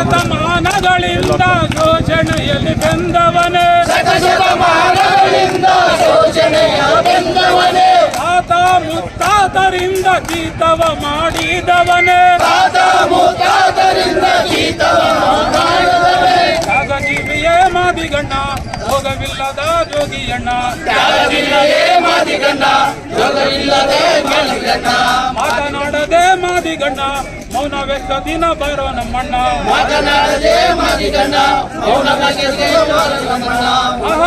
ಶತಮಾನಗಳಿಂದ ಯೋಜನೆಯಲ್ಲಿ ಬೆಂದವನೇ. ಶತಮಾನಗಳಿಂದ ಯೋಜನೆಯ ಬೆಂದವನೇ. ತಾತ ಮುತ್ತಾತರಿಂದ ಗೀತವ ಮಾಡಿದವನೇ. ತಾತ ಮುತ್ತಾತರಿಂದ ಗೀತವ ಮಾಡಿದವನೇ. ಜಾಗಜೀವಿಯೇ ಮಾದಿಗಣ್ಣ ಭೋಗವಿಲ್ಲದ ಜೋಗಿಯಣ್ಣ. ತ್ಯಾಗವಿಲ್ಲದೆ ಮಾದಿಗಣ್ಣ ಯೋಗವಿಲ್ಲದೆ ಮಾದಿಗಣ್ಣ. ಮಾತನಾಡದೆ ಮಾದಿಗಣ್ಣ ವ್ಯಕ್ತ ದಿನ ಬರೋ ನಮ್ಮಣ್ಣ. ಮಾತನಾಡದೆ ಮಾದಿಗಣ್ಣ ಮೌನವಾಗಿ ನಮ್ಮಣ್ಣ.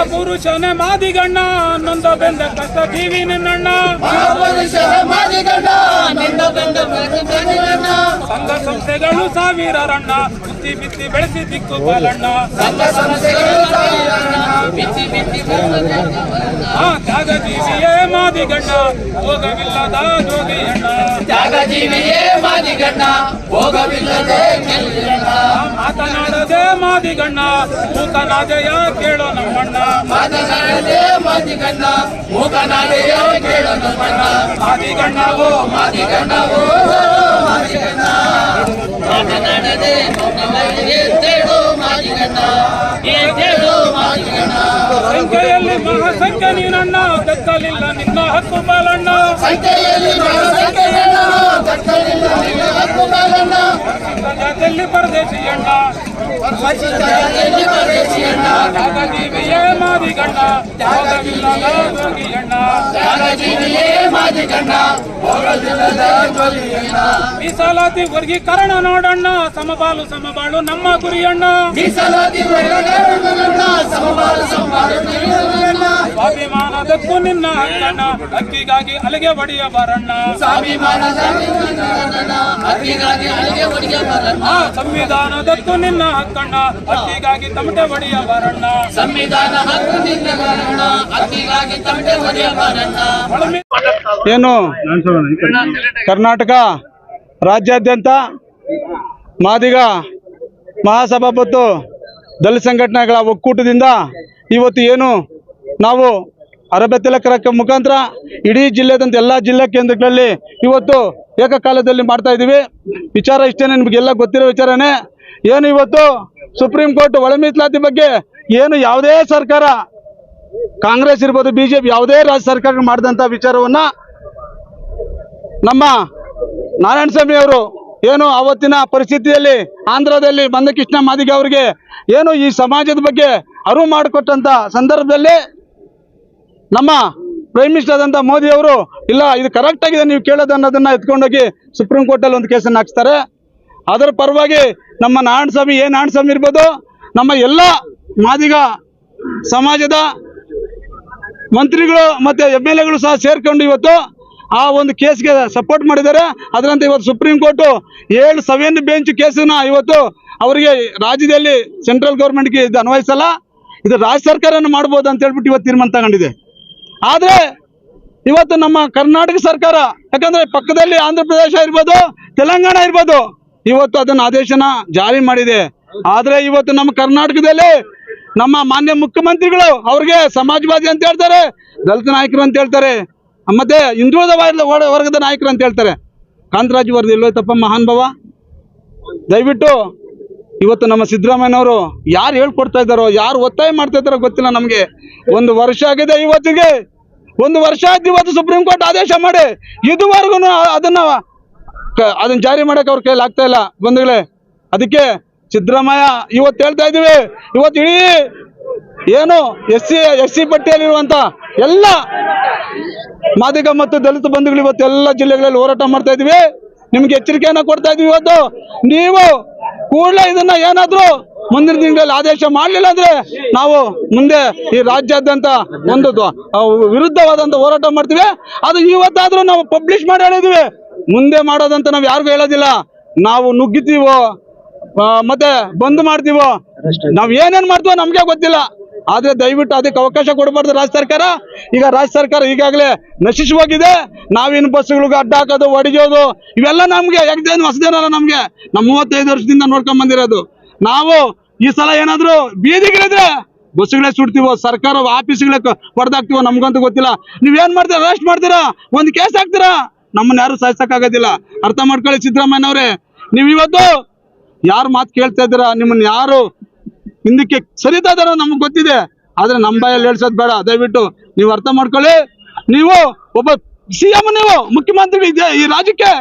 ಮಹಾಪುರುಷನೇ ಮಾದಿಗಣ್ಣ ನೊಂದ ಬೆಂದ ಕಷ್ಟ ಜೀವಿ ನಿನ್ನಣ್ಣ. ಸಂಘ ಸಂಸ್ಥೆಗಳು ಸಾವಿರರಣ್ಣ ಬುತ್ತಿ ಬಿತ್ತಿ ಬೆಳೆಸಿ ದಿಕ್ಕು ಬಾಲಣ್ಣ. ಆ ತ್ಯಾಗಜೀವಿಯೇ ಮಾದಿಗಣ್ಣ ಹೋಗವಿಲ್ಲದ ಜೋಗಿಯಣ್ಣ. ತ್ಯಾಗಜೀವಿಯೇ ಮಾದಿಗಣ್ಣ ಹೋಗವಿಲ್ಲದೆ ಮಾತನಾಡದೆ ಮಾದಿಗಣ್ಣ ಮೂಕನಾದೆಯ ಕೇಳೋ ನಮ್ಮಣ್ಣ. ಮಾತನಾಡದೆ ಮಾದಿಗಣ್ಣ ಮೂಕನಾದೆಯ ಕೇಳೋ ನಮ್ಮಣ್ಣ. ಮಾದಿಗಣ್ಣವೋ. ಮಾದಿಗಣ್ಣವೋ ಮಾದಿಗಣ್ಣ. ಮಾತನಾಡದೆ ಮಾದಿಗಣ್ಣ ಮಾದಿಗಣ್ಣ. ಮಹಾಸಂಖ್ಯೆ ನೀನಣ್ಣ ದಕ್ಕಲಿಲ್ಲ ನಿನ್ನ ಹಕ್ಕು ಬಾಲಣ್ಣ ಸಂಖ್ಯೆಯಲ್ಲಿ ಸಂಖ್ಯೆಯಣ್ಣ ದಕ್ಕಲಿಲ್ಲ ನಿನ್ನ ಹಕ್ಕು ಬಾಲಣ್ಣ ಜಾತಿಯಲ್ಲಿ ಪರದೇಶಿಯಣ್ಣ ಜಾತಿಯಲ್ಲಿ ಪರದೇಶಿಯಣ್ಣ ತ್ಯಾಗಜೀವಿಯೇ ಮಾದಿಗಣ್ಣ ಭೋಗವಿಲ್ಲದ ಜೋಗಿಯಣ್ಣ ತ್ಯಾಗಜೀವಿಯೇ ಮಾದಿಗಣ್ಣ ಭೋಗವಿಲ್ಲದ ಜೋಗಿಯಣ್ಣ ಮೀಸಲಾತಿ ವರ್ಗೀಕರಣ ನೋಡಣ್ಣ ಸಮಬಾಲು ಸಮಬಾಳು ನಮ್ಮ ಗುರಿಯಣ್ಣ. ಸ್ವಾಭಿಮಾನದಕ್ಕೂ ನಿನ್ನ ಹಕ್ಕಣ್ಣ ಅಕ್ಕಿಗಾಗಿ ಅಲಿಗೆ ಬಡಿಯ ಬರಣ್ಣ ಸಂವಿಧಾನದಕ್ಕೂ ನಿನ್ನ ಹಕ್ಕಣ್ಣ ಅಕ್ಕಿಗಾಗಿ ತಮಟೆ ಬಡಿಯ ಬರಣ್ಣ ಸಂವಿಧಾನ ಹಕ್ಕು ನಿನ್ನ ಬರಣ್ಣ ಹಕ್ಕಿಗಾಗಿ ತಮಟೆ ಒಡೆಯ ಬರಣ್ಣ ಏನು? ಕರ್ನಾಟಕ? ರಾಜ್ಯಾದ್ಯಂತ ಮಾದಿಗ ಮಹಾಸಭಾಪತ್ತು ದಲಿತ ಸಂಘಟನೆಗಳ ಒಕ್ಕೂಟದಿಂದ ಇವತ್ತು ಏನು ನಾವು ಅರಬೆತ್ತಲ ತಿಲಕರ ಮುಖಾಂತರ ಇಡೀ ಜಿಲ್ಲೆದಂತ ಎಲ್ಲ ಜಿಲ್ಲಾ ಕೇಂದ್ರಗಳಲ್ಲಿ ಇವತ್ತು ಏಕಕಾಲದಲ್ಲಿ ಮಾಡ್ತಾ ಇದ್ದೀವಿ. ವಿಚಾರ ಇಷ್ಟೇನೆ, ನಿಮಗೆಲ್ಲ ಗೊತ್ತಿರೋ ವಿಚಾರನೇ. ಏನು ಇವತ್ತು ಸುಪ್ರೀಂ ಕೋರ್ಟ್ ಒಳ ಮೀಸಲಾತಿ ಬಗ್ಗೆ ಏನು ಯಾವುದೇ ಸರ್ಕಾರ, ಕಾಂಗ್ರೆಸ್ ಇರ್ಬೋದು, ಬಿಜೆಪಿ ಯಾವುದೇ ರಾಜ್ಯ ಸರ್ಕಾರ ಮಾಡಿದಂಥ ವಿಚಾರವನ್ನು ನಮ್ಮ ನಾರಾಯಣ ಸ್ವಾಮಿ ಅವರು ಏನು ಅವತ್ತಿನ ಪರಿಸ್ಥಿತಿಯಲ್ಲಿ ಆಂಧ್ರದಲ್ಲಿ ಮಂದಕೃಷ್ಣ ಮಾದಿಗ ಅವರಿಗೆ ಏನು ಈ ಸಮಾಜದ ಬಗ್ಗೆ ಅರಿವು ಮಾಡಿಕೊಟ್ಟಂತ ಸಂದರ್ಭದಲ್ಲಿ ನಮ್ಮ ಪ್ರೈಮ್ ಮಿನಿಸ್ಟರ್ ಆದಂತ ಮೋದಿ ಅವರು, ಇಲ್ಲ, ಇದು ಕರೆಕ್ಟ್ ಆಗಿದೆ, ನೀವು ಕೇಳೋದು ಅನ್ನೋದನ್ನ ಎತ್ಕೊಂಡೋಗಿ ಸುಪ್ರೀಂ ಕೋರ್ಟಲ್ಲಿ ಒಂದು ಕೇಸನ್ನು ಹಾಕ್ಸ್ತಾರೆ. ಅದರ ಪರವಾಗಿ ನಮ್ಮ ನಾರಾಯಣ ಸ್ವಾಮಿ ಏ ನಾರಾಯಣ ಸ್ವಾಮಿ ಇರ್ಬೋದು? ನಮ್ಮ ಎಲ್ಲ ಮಾದಿಗ ಸಮಾಜದ ಮಂತ್ರಿಗಳು ಮತ್ತೆ ಎಂ ಎಲ್ ಎಗಳು ಸಹ ಸೇರ್ಕೊಂಡು ಇವತ್ತು ಆ ಒಂದು ಕೇಸ್ಗೆ ಸಪೋರ್ಟ್ ಮಾಡಿದ್ದಾರೆ. ಅದರಂತೆ ಇವತ್ತು ಸುಪ್ರೀಂ ಕೋರ್ಟು ಏಳು ಸೆವೆನ್ ಬೆಂಚ್ ಕೇಸನ್ನ ಇವತ್ತು ಅವರಿಗೆ ರಾಜ್ಯದಲ್ಲಿ ಸೆಂಟ್ರಲ್ ಗೌರ್ಮೆಂಟ್ಗೆ ಇದು ಅನ್ವಯಿಸಲ್ಲ. ಇದು ರಾಜ್ಯ ಸರ್ಕಾರನ ಮಾಡ್ಬೋದು ಅಂತ ಹೇಳ್ಬಿಟ್ಟು ಇವತ್ತು ತೀರ್ಮಾನ ತಗೊಂಡಿದೆ. ಆದರೆ ಇವತ್ತು ನಮ್ಮ ಕರ್ನಾಟಕ ಸರ್ಕಾರ, ಯಾಕಂದ್ರೆ ಪಕ್ಕದಲ್ಲಿ ಆಂಧ್ರ ಪ್ರದೇಶ ಇರ್ಬೋದು, ತೆಲಂಗಾಣ ಇರ್ಬೋದು, ಇವತ್ತು ಅದನ್ನ ಆದೇಶನ ಜಾರಿ ಮಾಡಿದೆ. ಆದರೆ ಇವತ್ತು ನಮ್ಮ ಕರ್ನಾಟಕದಲ್ಲಿ ನಮ್ಮ ಮಾನ್ಯ ಮುಖ್ಯಮಂತ್ರಿಗಳು ಅವ್ರಿಗೆ ಸಮಾಜವಾದಿ ಅಂತ ಹೇಳ್ತಾರೆ, ದಲಿತ ನಾಯಕರು ಅಂತ ಹೇಳ್ತಾರೆ. ಮತ್ತೆ ಹಿಂದುಳಿದ ವರ್ಗ- ವರ್- ವರ್ಗದ ನಾಯಕರು ಅಂತ ಹೇಳ್ತಾರೆ. ಕಾಂತರಾಜ್ ವರದಿ ಇಲ್ವೈತಪ್ಪ ಮಹಾನ್ ಭಾವ. ದಯವಿಟ್ಟು ಇವತ್ತು ನಮ್ಮ ಸಿದ್ದರಾಮಯ್ಯನವರು ಯಾರು ಹೇಳ್ಕೊಡ್ತಾ ಇದ್ದಾರೋ, ಯಾರು ಒತ್ತಾಯ ಮಾಡ್ತಾ ಇದ್ದಾರೋ ಗೊತ್ತಿಲ್ಲ ನಮಗೆ. ಒಂದು ವರ್ಷ ಆಗಿದೆ ಇವತ್ತಿಗೆ. ಒಂದು ವರ್ಷ ಆಯ್ತು ಇವತ್ತು ಸುಪ್ರೀಂ ಕೋರ್ಟ್ ಆದೇಶ ಮಾಡಿ. ಇದುವರೆಗೂ ಅದನ್ನ ಅದನ್ನ ಜಾರಿ ಮಾಡಕ್ಕೆ ಅವ್ರ ಕೈಲಿ ಆಗ್ತಾ ಇಲ್ಲ. ಬಂಧುಗಳೇ, ಅದಕ್ಕೆ ಸಿದ್ದರಾಮಯ್ಯ ಇವತ್ತು ಹೇಳ್ತಾ ಇದೀವಿ ಇವತ್ತು ಇಡೀ ಏನು ಎಸ್ ಸಿ ಎಸ್ ಸಿ ಪಟ್ಟಿಯಲ್ಲಿರುವಂತ ಎಲ್ಲ ಮಾದಿಗ ಮತ್ತು ದಲಿತ ಬಂಧುಗಳು ಇವತ್ತು ಎಲ್ಲ ಜಿಲ್ಲೆಗಳಲ್ಲಿ ಹೋರಾಟ ಮಾಡ್ತಾ ಇದೀವಿ. ನಿಮ್ಗೆ ಎಚ್ಚರಿಕೆಯನ್ನ ಕೊಡ್ತಾ ಇದೀವಿ ಇವತ್ತು. ನೀವು ಕೂಡಲೇ ಇದನ್ನ ಏನಾದ್ರು ಮುಂದಿನ ದಿನಗಳಲ್ಲಿ ಆದೇಶ ಮಾಡಲಿಲ್ಲ ಅಂದ್ರೆ ನಾವು ಮುಂದೆ ಈ ರಾಜ್ಯಾದ್ಯಂತ ಒಂದು ವಿರುದ್ಧವಾದಂತ ಹೋರಾಟ ಮಾಡ್ತೀವಿ. ಅದು ಇವತ್ತಾದ್ರೂ ನಾವು ಪಬ್ಲಿಷ್ ಮಾಡಿ ಹೇಳಿದೀವಿ. ಮುಂದೆ ಮಾಡೋದಂತ ನಾವು ಯಾರಿಗೂ ಹೇಳೋದಿಲ್ಲ. ನಾವು ನುಗ್ಗಿತೀವೋ ಮತ್ತೆ ಬಂದ್ ಮಾಡ್ತೀವೋ, ನಾವ್ ಏನೇನ್ ಮಾಡ್ತೀವೋ ನಮ್ಗೆ ಗೊತ್ತಿಲ್ಲ. ಆದ್ರೆ ದಯವಿಟ್ಟು ಅದಕ್ಕೆ ಅವಕಾಶ ಕೊಡಬಾರ್ದು ರಾಜ್ಯ ಸರ್ಕಾರ. ಈಗ ರಾಜ್ಯ ಸರ್ಕಾರ ಈಗಾಗಲೇ ನಶಿಸಿ ಹೋಗಿದೆ ನಾವಿನ್ ಬಸ್ಗಳಿಗೆ ಅಡ್ಡ ಹಾಕೋದು, ಹೊಡಿಯೋದು, ಇವೆಲ್ಲ ನಮ್ಗೆ ಯಾಕಂದ್ರೆ ಹೊಸದೇನಲ್ಲ ನಮ್ಗೆ. ನಮ್ಮ ಮೂವತ್ತೈದು ವರ್ಷದಿಂದ ನೋಡ್ಕೊಂಡ್ ಬಂದಿರೋದು. ನಾವು ಈ ಸಲ ಏನಾದ್ರು ಬೀದಿಗಿಳಿದ್ರೆ ಬಸ್ಗಳೇ ಸುಡ್ತೀವೋ, ಸರ್ಕಾರ ಆಫೀಸ್ಗಳೇ ಹೊಡೆದಾಕ್ತಿವೋ ನಮ್ಗಂತೂ ಗೊತ್ತಿಲ್ಲ. ನೀವೇನ್ ಮಾಡ್ತೀರಾ? ಅರೆಸ್ಟ್ ಮಾಡ್ತೀರಾ? ಒಂದು ಕೇಸ್ ಹಾಕ್ತೀರಾ? ನಮ್ಮನ್ನ ಯಾರು ಸಾಯಿಸಕ್ಕಾಗೋದಿಲ್ಲ ಅರ್ಥ ಮಾಡ್ಕೊಳ್ಳಿ ಸಿದ್ದರಾಮಯ್ಯನವ್ರೆ. ನೀವು ಇವತ್ತು ಯಾರು ಮಾತು ಕೇಳ್ತಾ ಇದ್ದೀರಾ? ನಿಮ್ಮನ್ನ ಯಾರು ಹಿಂದಕ್ಕೆ ಸರಿತಾ ಇದಾರೋ ನಮ್ಗೆ ಗೊತ್ತಿದೆ. ಆದ್ರೆ ನಮ್ಮ ಬಾಯಲ್ಲಿ ಹೇಳ್ಸೋದು ಬೇಡ. ದಯವಿಟ್ಟು ನೀವು ಅರ್ಥ ಮಾಡ್ಕೊಳ್ಳಿ. ನೀವು ಒಬ್ಬ ಸಿ ಎಂ ನೀವು, ಮುಖ್ಯಮಂತ್ರಿ ಈ ರಾಜ್ಯಕ್ಕೆ.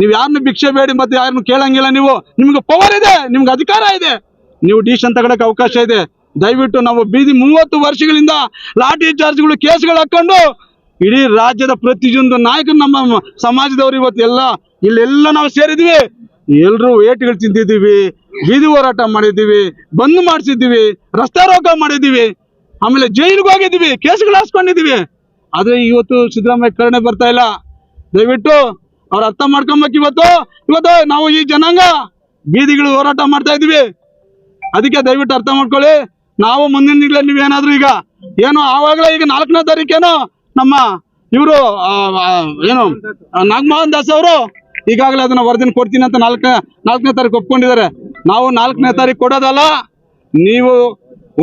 ನೀವು ಯಾರನ್ನು ಭಿಕ್ಷೆ ಬೇಡಿ ಮತ್ತೆ ಯಾರನ್ನು ಕೇಳಂಗಿಲ್ಲ ನೀವು. ನಿಮ್ಗೆ ಪವರ್ ಇದೆ, ನಿಮ್ಗೆ ಅಧಿಕಾರ ಇದೆ. ನೀವು ಡಿಶನ್ ತಗೊಳಕ್ ಅವಕಾಶ ಇದೆ. ದಯವಿಟ್ಟು ನಾವು ಬೀದಿ ಮೂವತ್ತು ವರ್ಷಗಳಿಂದ ಲಾಠಿ ಚಾರ್ಜ್ಗಳು, ಕೇಸ್ಗಳು ಹಾಕೊಂಡು ಇಡೀ ರಾಜ್ಯದ ಪ್ರತಿಯೊಂದು ನಾಯಕರು ನಮ್ಮ ಸಮಾಜದವರು ಇವತ್ತು ಎಲ್ಲ ಇಲ್ಲೆಲ್ಲ ನಾವು ಸೇರಿದ್ವಿ. ಎಲ್ರೂ ವೇಟ್ಗಳು ತಿಂದಿದ್ದೀವಿ, ಬೀದಿ ಹೋರಾಟ ಮಾಡಿದ್ದೀವಿ, ಬಂದ್ ಮಾಡಿಸಿದ್ದೀವಿ, ರಸ್ತೆ ರೋಗ ಮಾಡಿದ್ದೀವಿ, ಆಮೇಲೆ ಜೈಲಿಗೆ ಹೋಗಿದ್ದೀವಿ, ಕೇಸ್ಗಳು ಹಾಸ್ಕೊಂಡಿದ್ದೀವಿ. ಆದ್ರೆ ಇವತ್ತು ಸಿದ್ದರಾಮಯ್ಯ ಕರುಣೆ ಬರ್ತಾ ಇಲ್ಲ. ದಯವಿಟ್ಟು ಅವ್ರ ಅರ್ಥ ಮಾಡ್ಕೊಬೇಕು ಇವತ್ತು. ಇವತ್ತು ನಾವು ಈ ಜನಾಂಗ ಬೀದಿಗಳು ಹೋರಾಟ ಮಾಡ್ತಾ ಇದೀವಿ ಅದಕ್ಕೆ ದಯವಿಟ್ಟು ಅರ್ಥ ಮಾಡ್ಕೊಳ್ಳಿ. ನಾವು ಮುಂದಿನ ದಿನಗಳಲ್ಲಿ ನೀವೇನಾದ್ರೂ ಈಗ ಏನು ಆವಾಗಲೇ ಈಗ ನಾಲ್ಕನೇ ತಾರೀಕೇನು ನಮ್ಮ ಇವರು ಏನು, ನಾಗಮೋಹನ್ ದಾಸ್ ಅವರು ಈಗಾಗಲೇ ಅದನ್ನ ವರದಿನ ಕೊಡ್ತೀನಿ ಅಂತ ನಾಲ್ಕ ನಾಲ್ಕನೇ ತಾರೀಕು ಒಪ್ಕೊಂಡಿದ್ದಾರೆ. ನಾವು ನಾಲ್ಕನೇ ತಾರೀಕು ಕೊಡೋದಲ್ಲ, ನೀವು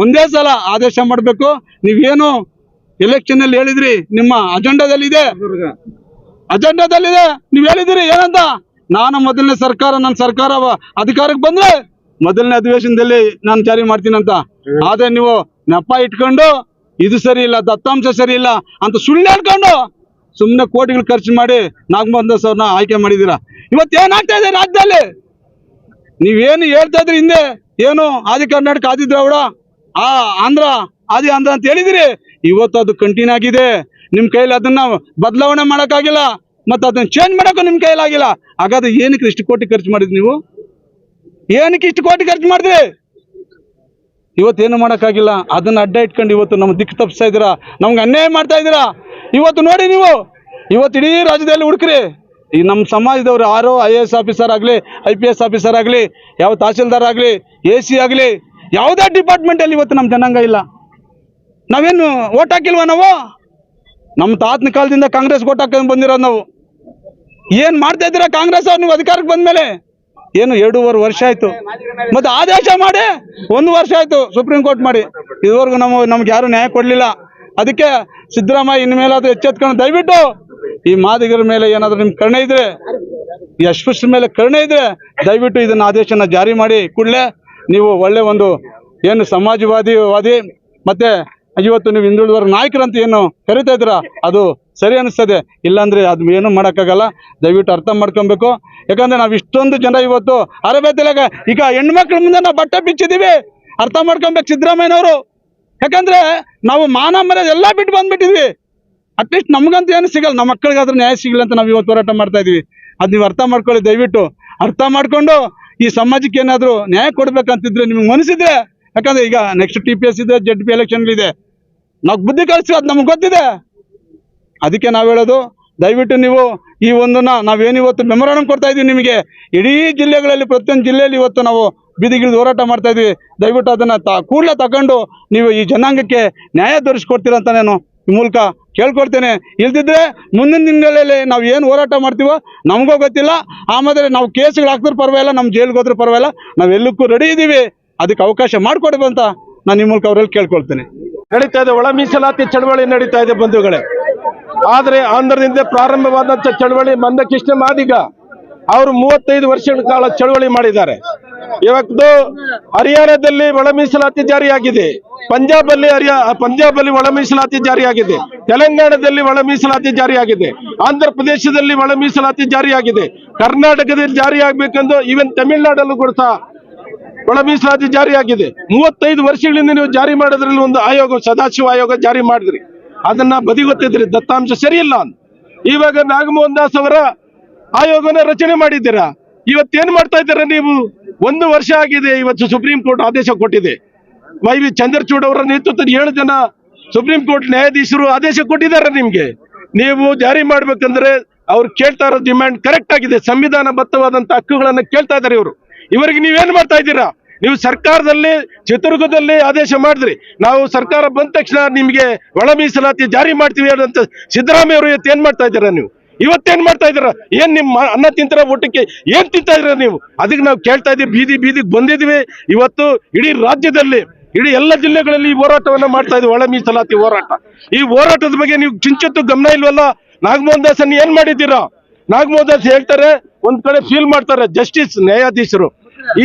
ಒಂದೇ ಸಲ ಆದೇಶ ಮಾಡಬೇಕು. ನೀವೇನು ಎಲೆಕ್ಷನ್ ಅಲ್ಲಿ ಹೇಳಿದ್ರಿ, ನಿಮ್ಮ ಅಜೆಂಡಾದಲ್ಲಿ ಇದೆ ಅಜೆಂಡಾದಲ್ಲಿದೆ, ನೀವ್ ಹೇಳಿದಿರಿ ಏನಂತ? ನಾನು ಮೊದಲನೇ ಸರ್ಕಾರ, ನನ್ನ ಸರ್ಕಾರ ಅಧಿಕಾರಕ್ಕೆ ಬಂದ್ರೆ ಮೊದಲನೇ ಅಧಿವೇಶನದಲ್ಲಿ ನಾನು ಜಾರಿ ಮಾಡ್ತೀನಿ ಅಂತ. ಆದ್ರೆ ನೀವು ನೆಪ ಇಟ್ಕೊಂಡು, ಇದು ಸರಿ ಇಲ್ಲ, ದತ್ತಾಂಶ ಸರಿ ಇಲ್ಲ ಅಂತ ಸುಳ್ಳು ಹೇಳ್ಕೊಂಡು ಸುಮ್ಮನೆ ಕೋಟಿಗಳು ಖರ್ಚು ಮಾಡಿ ನಾಗಮೋಹನ್ ಸರ್ನ ಆಯ್ಕೆ ಮಾಡಿದ್ದೀರಾ? ಇವತ್ತು ಏನಾಗ್ತಾ ಇದೆ ರಾಜ್ಯದಲ್ಲಿ? ನೀವೇನು ಹೇಳ್ತಾ ಇದ್ರಿ ಹಿಂದೆ? ಏನು ಆದಿ ಕರ್ನಾಟಕ ಆದಿದ್ರ ದ್ರಾವಿಡ? ಆ ಆಂಧ್ರ, ಆದಿ ಆಂಧ್ರ ಅಂತ ಹೇಳಿದಿರಿ. ಇವತ್ತು ಅದು ಕಂಟಿನ್ಯೂ ಆಗಿದೆ. ನಿಮ್ಮ ಕೈಯಲ್ಲಿ ಅದನ್ನ ಬದಲಾವಣೆ ಮಾಡೋಕ್ಕಾಗಿಲ್ಲ. ಮತ್ತು ಅದನ್ನ ಚೇಂಜ್ ಮಾಡೋಕ್ಕೂ ನಿಮ್ಮ ಕೈಲಾಗಿಲ್ಲ. ಹಾಗಾದ್ರೆ ಏನಕ್ಕೆ ಇಷ್ಟು ಕೋಟಿ ಖರ್ಚು ಮಾಡಿದ್ರಿ ನೀವು? ಏನಕ್ಕೆ ಇಷ್ಟು ಕೋಟಿ ಖರ್ಚು ಮಾಡಿದ್ರಿ? ಇವತ್ತೇನು ಮಾಡೋಕ್ಕಾಗಿಲ್ಲ? ಅದನ್ನು ಅಡ್ಡ ಇಟ್ಕೊಂಡು ಇವತ್ತು ನಮ್ಮ ದಿಕ್ಕು ತಪ್ಪಿಸ್ತಾ ಇದ್ದೀರಾ? ನಮ್ಗೆ ಅನ್ಯಾಯ ಮಾಡ್ತಾ ಇದ್ದೀರಾ? ಇವತ್ತು ನೋಡಿ ನೀವು. ಇವತ್ತು ಇಡೀ ರಾಜ್ಯದಲ್ಲಿ ಹುಡುಕ್ರಿ. ಈ ನಮ್ಮ ಸಮಾಜದವ್ರು ಯಾರೋ ಐ ಎ ಎಸ್ ಆಫೀಸರ್ ಆಗಲಿ, ಐ ಪಿ ಎಸ್ ಆಫೀಸರ್ ಆಗಲಿ, ಯಾವ ತಹಸೀಲ್ದಾರ್ ಆಗಲಿ, ಎ ಸಿ ಆಗಲಿ, ಯಾವುದೇ ಡಿಪಾರ್ಟ್ಮೆಂಟಲ್ಲಿ ಇವತ್ತು ನಮ್ಮ ಜನಾಂಗ ಇಲ್ಲ. ನಾವೇನು ಓಟ್ ಹಾಕಿಲ್ವ ನಾವು? ನಮ್ಮ ತಾತನ ಕಾಲದಿಂದ ಕಾಂಗ್ರೆಸ್ ಓಟ್ ಹಾಕೊಂಡು ಬಂದಿರೋದು ನಾವು. ಏನು ಮಾಡ್ತಾ ಇದ್ದೀರಾ ಕಾಂಗ್ರೆಸ್ ಅವ್ರು ನೀವು ಅಧಿಕಾರಕ್ಕೆ ಬಂದ್ಮೇಲೆ? ಏನು ಎರಡೂವರೆ ವರ್ಷ ಆಯ್ತು. ಮತ್ತೆ ಆದೇಶ ಮಾಡಿ, ಒಂದು ವರ್ಷ ಆಯ್ತು ಸುಪ್ರೀಂ ಕೋರ್ಟ್ ಮಾಡಿ. ಇದುವರೆಗೂ ನಮ್ಮ, ನಮ್ಗೆ ಯಾರು ನ್ಯಾಯ ಕೊಡ್ಲಿಲ್ಲ. ಅದಕ್ಕೆ ಸಿದ್ದರಾಮಯ್ಯ ಇನ್ಮೇಲಾದ್ರೂ ಎಚ್ಚೆತ್ಕೊಂಡು ದಯವಿಟ್ಟು ಈ ಮಾದಿಗರ ಮೇಲೆ ಏನಾದರೂ ನಿಮ್ಗೆ ಕರುಣೆ ಇದ್ರೆ, ಈ ಮೇಲೆ ಕರುಣೆ ಇದ್ರೆ ದಯವಿಟ್ಟು ಇದನ್ನ ಆದೇಶನ ಜಾರಿ ಮಾಡಿ. ಕೂಡಲೇ ನೀವು ಒಳ್ಳೆ ಒಂದು ಏನು ಸಮಾಜವಾದಿ ವಾದಿ ಮತ್ತೆ ಇವತ್ತು ನೀವು ಹಿಂದುಳಿದವರ ನಾಯಕರಂತ ಏನು ಕರಿತಾ ಇದ್ದೀರಾ, ಅದು ಸರಿ ಅನಿಸ್ತದೆ. ಇಲ್ಲಾಂದರೆ ಅದು ಏನು ಮಾಡೋಕ್ಕಾಗಲ್ಲ. ದಯವಿಟ್ಟು ಅರ್ಥ ಮಾಡ್ಕೊಬೇಕು. ಯಾಕಂದ್ರೆ ನಾವು ಇಷ್ಟೊಂದು ಜನ ಇವತ್ತು ಅರಬೇತಲಾಗ ಈಗ ಹೆಣ್ಮಕ್ಳ ಮುಂದೆ ನಾವು ಬಟ್ಟೆ ಬಿಚ್ಚಿದ್ದೀವಿ. ಅರ್ಥ ಮಾಡ್ಕೊಬೇಕು ಸಿದ್ದರಾಮಯ್ಯನವರು. ಯಾಕಂದ್ರೆ ನಾವು ಮಾನ ಮರ್ಯಾದೆ ಎಲ್ಲ ಬಿಟ್ಟು ಬಂದ್ಬಿಟ್ಟಿದ್ವಿ. ಅಟ್ಲೀಸ್ಟ್ ನಮ್ಗಂತೂ ಏನು ಸಿಗಲ್ಲ. ನಮ್ಮ ಮಕ್ಕಳಿಗಾದ್ರೂ ನ್ಯಾಯ ಸಿಗಲ್ಲ ಅಂತ ನಾವು ಇವತ್ತು ಹೋರಾಟ ಮಾಡ್ತಾ ಇದೀವಿ ಅದು ನೀವು ಅರ್ಥ ಮಾಡ್ಕೊಳ್ಳಿ ದಯವಿಟ್ಟು. ಅರ್ಥ ಮಾಡ್ಕೊಂಡು ಈ ಸಮಾಜಕ್ಕೆ ಏನಾದರೂ ನ್ಯಾಯ ಕೊಡ್ಬೇಕಂತಿದ್ರೆ ನಿಮ್ಗೆ ಮನಸ್ಸಿದ್ರೆ, ಯಾಕಂದ್ರೆ ಈಗ ನೆಕ್ಸ್ಟ್ ಟಿ ಪಿ ಎಸ್ ಇದೆ ಜೆಡ್ ಪಿ ಎಲೆಕ್ಷನ್ ಇದೆ ನಾವು ಬುದ್ಧಿ ಕಳ್ಸಿ ಅದು ನಮ್ಗೆ ಗೊತ್ತಿದೆ. ಅದಕ್ಕೆ ನಾವು ಹೇಳೋದು, ದಯವಿಟ್ಟು ನೀವು ಈ ಒಂದನ್ನು ನಾವೇನು ಇವತ್ತು ಮೆಮೊರಾಂಡಮ್ ಕೊಡ್ತಾ ಇದ್ದೀವಿ ನಿಮಗೆ, ಇಡೀ ಜಿಲ್ಲೆಗಳಲ್ಲಿ, ಪ್ರತಿಯೊಂದು ಜಿಲ್ಲೆಯಲ್ಲಿ ಇವತ್ತು ನಾವು ಬೀದಿಗಿಳಿದು ಹೋರಾಟ ಮಾಡ್ತಾ ಇದ್ವಿ. ದಯವಿಟ್ಟು ಅದನ್ನು ತ, ಕೂಡಲೇ ತಗೊಂಡು ನೀವು ಈ ಜನಾಂಗಕ್ಕೆ ನ್ಯಾಯ ದೊರಕಿಸ್ಕೊಡ್ತೀರ ಅಂತ ನಾನು ಈ ಮೂಲಕ ಕೇಳ್ಕೊಡ್ತೇನೆ. ಇಲ್ದಿದ್ರೆ ಮುಂದಿನ ದಿನಗಳಲ್ಲಿ ನಾವು ಏನು ಹೋರಾಟ ಮಾಡ್ತೀವೋ ನಮಗೂ ಗೊತ್ತಿಲ್ಲ. ಆಮೇಲೆ ನಾವು ಕೇಸ್ಗಳು ಹಾಕಿದ್ರೂ ಪರವಾಗಿಲ್ಲ ನಮ್ಮ ಜೈಲ್ಗೆ ಹೋದ್ರೂ ಪರವಾಗಿಲ್ಲ. ನಾವೆಲ್ಲಕ್ಕೂ ರೆಡಿ ಇದ್ದೀವಿ ಅದಕ್ಕೆ ಅವಕಾಶ ಮಾಡಿಕೊಡುವಂತ ನಾನು ಈ ಮೂಲಕ ಅವರಲ್ಲಿ ಕೇಳ್ಕೊಳ್ತೇನೆ. ನಡೀತಾ ಇದೆ ಒಳ ಮೀಸಲಾತಿ ಚಳವಳಿ ನಡೀತಾ ಇದೆ ಬಂಧುಗಳೇ. ಆದ್ರೆ ಆಂಧ್ರದಿಂದ ಪ್ರಾರಂಭವಾದಂಥ ಚಳವಳಿ ಮಂದಕೃಷ್ಣ ಮಾದಿಗ ಅವರು ಮೂವತ್ತೈದು ವರ್ಷಗಳ ಕಾಲ ಚಳವಳಿ ಮಾಡಿದ್ದಾರೆ. ಇವತ್ತು ಹರಿಯಾಣದಲ್ಲಿ ಒಳ ಮೀಸಲಾತಿ ಜಾರಿಯಾಗಿದೆ. ಪಂಜಾಬ್ ಅಲ್ಲಿ ಪಂಜಾಬ್ ಅಲ್ಲಿ ಒಳ ಮೀಸಲಾತಿ ಜಾರಿಯಾಗಿದೆ. ತೆಲಂಗಾಣದಲ್ಲಿ ಒಳ ಮೀಸಲಾತಿ ಜಾರಿಯಾಗಿದೆ. ಆಂಧ್ರ ಪ್ರದೇಶದಲ್ಲಿ ಒಳ ಮೀಸಲಾತಿ ಜಾರಿಯಾಗಿದೆ. ಕರ್ನಾಟಕದಲ್ಲಿ ಜಾರಿಯಾಗಬೇಕೆಂದು ಈವನ್ ತಮಿಳುನಾಡಲ್ಲೂ ಕೂಡ ಸಹ ಒಳ ಮೀಸಲಾತಿ ಜಾರಿಯಾಗಿದೆ. ಮೂವತ್ತೈದು ವರ್ಷಗಳಿಂದ ನೀವು ಜಾರಿ ಮಾಡೋದ್ರಲ್ಲಿ ಒಂದು ಆಯೋಗ, ಸದಾಶಿವ ಆಯೋಗ ಜಾರಿ ಮಾಡಿದ್ರಿ. ಅದನ್ನ ಬದಿಗೊತ್ತಿದ್ರಿ ದತ್ತಾಂಶ ಸರಿಯಿಲ್ಲ ಅಂತ. ಇವಾಗ ನಾಗಮೋಹನ್ ದಾಸ್ ಅವರ ಆಯೋಗನ ರಚನೆ ಮಾಡಿದ್ದೀರಾ? ಇವತ್ತೇನ್ ಮಾಡ್ತಾ ಇದ್ದೀರ ನೀವು? ಒಂದು ವರ್ಷ ಆಗಿದೆ, ಇವತ್ತು ಸುಪ್ರೀಂ ಕೋರ್ಟ್ ಆದೇಶ ಕೊಟ್ಟಿದೆ. ವೈ ವಿ ಚಂದ್ರಚೂಡ್ ಅವರ ನೇತೃತ್ವದ ಏಳು ಜನ ಸುಪ್ರೀಂ ಕೋರ್ಟ್ ನ್ಯಾಯಾಧೀಶರು ಆದೇಶ ಕೊಟ್ಟಿದ್ದಾರೆ ನಿಮ್ಗೆ. ನೀವು ಜಾರಿ ಮಾಡ್ಬೇಕಂದ್ರೆ ಅವ್ರು ಕೇಳ್ತಾ ಇರೋ ಡಿಮ್ಯಾಂಡ್ ಕರೆಕ್ಟ್ ಆಗಿದೆ. ಸಂವಿಧಾನಬದ್ಧವಾದಂತ ಹಕ್ಕುಗಳನ್ನ ಕೇಳ್ತಾ ಇದಾರೆ ಇವರು. ಇವರಿಗೆ ನೀವೇನ್ ಮಾಡ್ತಾ ಇದ್ದೀರಾ? ನೀವು ಸರ್ಕಾರದಲ್ಲಿ ಚಿತ್ರದುರ್ಗದಲ್ಲಿ ಆದೇಶ ಮಾಡಿದ್ರಿ. ನಾವು ಸರ್ಕಾರ ಬಂದ ತಕ್ಷಣ ನಿಮಗೆ ಒಳ ಮೀಸಲಾತಿ ಜಾರಿ ಮಾಡ್ತೀವಿ ಅಂತ ಸಿದ್ದರಾಮಯ್ಯ ಅವರು ಇವತ್ತು ಏನು ಮಾಡ್ತಾ ಇದ್ದೀರಾ ನೀವು? ಇವತ್ತೇನ್ ಮಾಡ್ತಾ ಇದ್ದೀರಾ? ಏನ್ ನಿಮ್ಮ ಅನ್ನ ತಿಂತರ ಊಟಕ್ಕೆ? ಏನ್ ತಿಂತಾ ಇದ್ರ ನೀವು? ಅದಕ್ಕೆ ನಾವು ಕೇಳ್ತಾ ಇದ್ದೀವಿ, ಬೀದಿ ಬೀದಿಗೆ ಬಂದಿದ್ವಿ ಇವತ್ತು ಇಡೀ ರಾಜ್ಯದಲ್ಲಿ, ಇಡೀ ಎಲ್ಲ ಜಿಲ್ಲೆಗಳಲ್ಲಿ ಈ ಹೋರಾಟವನ್ನ ಮಾಡ್ತಾ ಇದ್ದೀವಿ, ಒಳ ಮೀಸಲಾತಿ ಹೋರಾಟ. ಈ ಹೋರಾಟದ ಬಗ್ಗೆ ನೀವು ಚಿಂಚತ್ತು ಗಮನ ಇಲ್ವಲ್ಲ? ನಾಗಮೋಹನ್ ದಾಸನ್ ಏನ್ ಮಾಡಿದ್ದೀರಾ? ನಾಗಮೋಹನ್ ದಾಸ್ ಹೇಳ್ತಾರೆ, ಒಂದ್ ಕಡೆ ಫೀಲ್ ಮಾಡ್ತಾರೆ ಜಸ್ಟಿಸ್ ನ್ಯಾಯಾಧೀಶರು.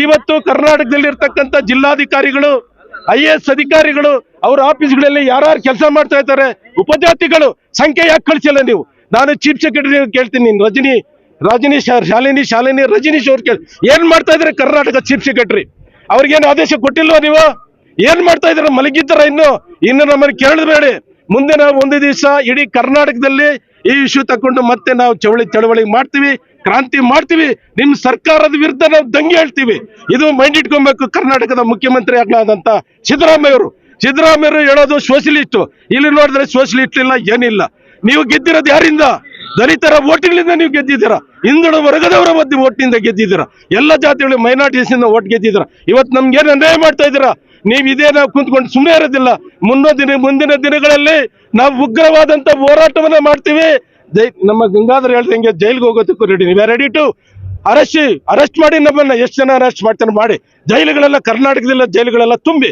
ಇವತ್ತು ಕರ್ನಾಟಕದಲ್ಲಿ ಇರ್ತಕ್ಕಂಥ ಜಿಲ್ಲಾಧಿಕಾರಿಗಳು, ಐ ಎಸ್ ಅಧಿಕಾರಿಗಳು, ಅವ್ರ ಆಫೀಸ್ಗಳಲ್ಲಿ ಯಾರ್ಯಾರು ಕೆಲಸ ಮಾಡ್ತಾ ಇದ್ದಾರೆ, ಉಪಜಾತಿಗಳು ಸಂಖ್ಯೆ ಯಾಕೆ ಕಳಿಸಿಲ್ಲ ನೀವು? ನಾನು ಚೀಫ್ ಸೆಕ್ರೆಟರಿ ಕೇಳ್ತೀನಿ ರಜನಿ ರಜನಿ ಶಾ- ಶಾಲಿನಿ ಶಾಲಿನಿ ರಜನೀಶ್ ಅವ್ರು ಕೇಳಿ, ಏನ್ ಮಾಡ್ತಾ ಇದ್ದಾರೆ ಕರ್ನಾಟಕ ಚೀಫ್ ಸೆಕ್ರೆಟರಿ? ಅವ್ರಿಗೇನು ಆದೇಶ ಕೊಟ್ಟಿಲ್ವಾ ನೀವು? ಏನ್ ಮಾಡ್ತಾ ಇದಾರೆ ಮಲಗಿದ್ದಾರ ಇನ್ನು? ಇನ್ನು ನಮ್ಮನ್ನು ಕೇಳಬೇಡಿ ಮುಂದೆ ನಾವು ಒಂದು ದಿವಸ ಇಡೀ ಕರ್ನಾಟಕದಲ್ಲಿ ಈ ಇಶ್ಯೂ ತಕೊಂಡು ಮತ್ತೆ ನಾವು ಚವಳಿ, ಚಳವಳಿ ಮಾಡ್ತೀವಿ. ಕ್ರಾಂತಿ ಮಾಡ್ತೀವಿ ನಿಮ್ಮ ಸರ್ಕಾರದ ವಿರುದ್ಧ ನಾವು ದಂಗೆ ಹೇಳ್ತೀವಿ. ಇದು ಮೈಂಡ್ ಇಟ್ಕೊಬೇಕು ಕರ್ನಾಟಕದ ಮುಖ್ಯಮಂತ್ರಿ ಆಗ್ಲಾದಂತ ಸಿದ್ದರಾಮಯ್ಯ ಅವರು ಸಿದ್ದರಾಮಯ್ಯರು ಹೇಳೋದು ಸೋಷಲಿಸ್ಟ್ ಇಲ್ಲಿ ನೋಡಿದ್ರೆ ಸೋಷಲಿಸ್ಟ್ ಇಲ್ಲ ಏನಿಲ್ಲ. ನೀವು ಗೆದ್ದಿರೋದು ಯಾರಿಂದ? ದಲಿತರ ಓಟ್ಗಳಿಂದ ನೀವು ಗೆದ್ದಿದ್ದೀರಾ? ಹಿಂದುಳಿದ ವರ್ಗದವರ ಮಧ್ಯೆ ಓಟ್ನಿಂದ ಗೆದ್ದಿದ್ದೀರಾ? ಎಲ್ಲ ಜಾತಿಗಳು ಮೈನಾರಿಟೀಸ್ ಇಂದ ಓಟ್ ಗೆದ್ದಿದ್ದೀರಾ? ಇವತ್ತು ನಮ್ಗೆ ಏನು ಅನ್ಯಾಯ ಮಾಡ್ತಾ ಇದ್ದೀರಾ? ನೀವು ಇದೇ ನಾವು ಕುಂತ್ಕೊಂಡು ಸುಮ್ಮನೆ ಇರೋದಿಲ್ಲ. ಮುನ್ನೋ ದಿನ, ಮುಂದಿನ ದಿನಗಳಲ್ಲಿ ನಾವು ಉಗ್ರವಾದಂತ ಹೋರಾಟವನ್ನ ಮಾಡ್ತೀವಿ. ಜೈ ನಮ್ಮ ಗಂಗಾಧರ್ ಹೇಳ್ದಂಗೆ ಜೈಲ್ಗೆ ಹೋಗೋದಕ್ಕೂ ರೆಡಿ ನೀವೇ ರೆಡಿ ಟು ಅರೆಸ್ಟ್ ಅರೆಸ್ಟ್ ಮಾಡಿ ನಮ್ಮನ್ನ ಎಷ್ಟು ಜನ ಅರೆಸ್ಟ್ ಮಾಡ್ತಾನೆ ಮಾಡಿ. ಜೈಲುಗಳೆಲ್ಲ ಕರ್ನಾಟಕದಲ್ಲ ಜೈಲುಗಳೆಲ್ಲ ತುಂಬಿ.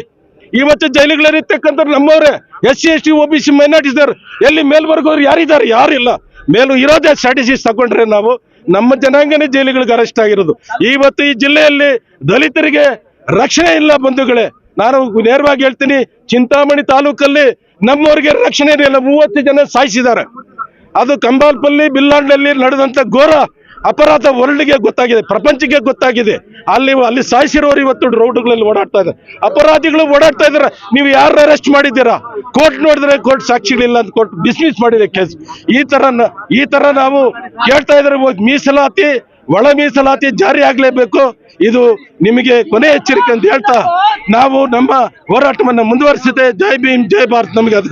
ಇವತ್ತು ಜೈಲುಗಳಲ್ಲಿರ್ತಕ್ಕಂಥ ನಮ್ಮವ್ರೆ. S C S T O B C ಮೈನಾರಿಟಿದವ್ರು ಎಲ್ಲಿ ಮೇಲ್ವರ್ಗವ್ರು ಯಾರಿದ್ದಾರೆ? ಯಾರಿಲ್ಲ ಮೇಲೂ ಇರೋದೇ ಸ್ಟ್ರಾಟಜೀಸ್ ತಗೊಂಡ್ರೆ ನಾವು ನಮ್ಮ ಜನಾಂಗನೇ ಜೈಲುಗಳಿಗೆ ಅರೆಸ್ಟ್ ಆಗಿರೋದು. ಇವತ್ತು ಈ ಜಿಲ್ಲೆಯಲ್ಲಿ ದಲಿತರಿಗೆ ರಕ್ಷಣೆ ಇಲ್ಲ ಬಂಧುಗಳೇ. ನಾನು ನೇರವಾಗಿ ಹೇಳ್ತೀನಿ, ಚಿಂತಾಮಣಿ ತಾಲೂಕಲ್ಲಿ ನಮ್ಮವರಿಗೆ ರಕ್ಷಣೆ ಇಲ್ಲ. ಮೂವತ್ತು ಜನ ಸಾಯಿಸಿದ್ದಾರೆ. ಅದು ಕಂಬಾಲ್ಪಲ್ಲಿ ಬಿಲ್ಲಾಂಡಲ್ಲಿ ನಡೆದಂತ ಘೋರ ಅಪರಾಧ ವರ್ಲ್ಡ್ಗೆ ಗೊತ್ತಾಗಿದೆ, ಪ್ರಪಂಚಕ್ಕೆ ಗೊತ್ತಾಗಿದೆ. ಅಲ್ಲಿ ಅಲ್ಲಿ ಸಾಯಿಸಿರೋರು ಇವತ್ತು ರೋಡ್ಗಳಲ್ಲಿ ಓಡಾಡ್ತಾ ಇದ್ದಾರೆ. ಅಪರಾಧಿಗಳು ಓಡಾಡ್ತಾ ಇದ್ದಾರೆ. ನೀವು ಯಾರು ಅರೆಸ್ಟ್ ಮಾಡಿದ್ದೀರಾ? ಕೋರ್ಟ್ ನೋಡಿದ್ರೆ ಕೋರ್ಟ್ ಸಾಕ್ಷಿಗಳಿಲ್ಲ ಅಂತ ಕೋರ್ಟ್ ಡಿಸ್ಮಿಸ್ ಮಾಡಿದೆ ಕೇಸ್ ಈ ತರ ಈ ತರ ನಾವು ಕೇಳ್ತಾ ಇದ್ರೆ ಮೀಸಲಾತಿ, ಒಳ ಮೀಸಲಾತಿ ಜಾರಿ ಆಗ್ಲೇಬೇಕು. ಇದು ನಿಮಗೆ ಕೊನೆ ಎಚ್ಚರಿಕೆ ಅಂತ ಹೇಳ್ತಾ ನಾವು ನಮ್ಮ ಹೋರಾಟವನ್ನು ಮುಂದುವರಿಸಿದೆ ಜೈ ಭೀಮ್, ಜೈ ಭಾರತ್. ನಮಗೆ ಅದು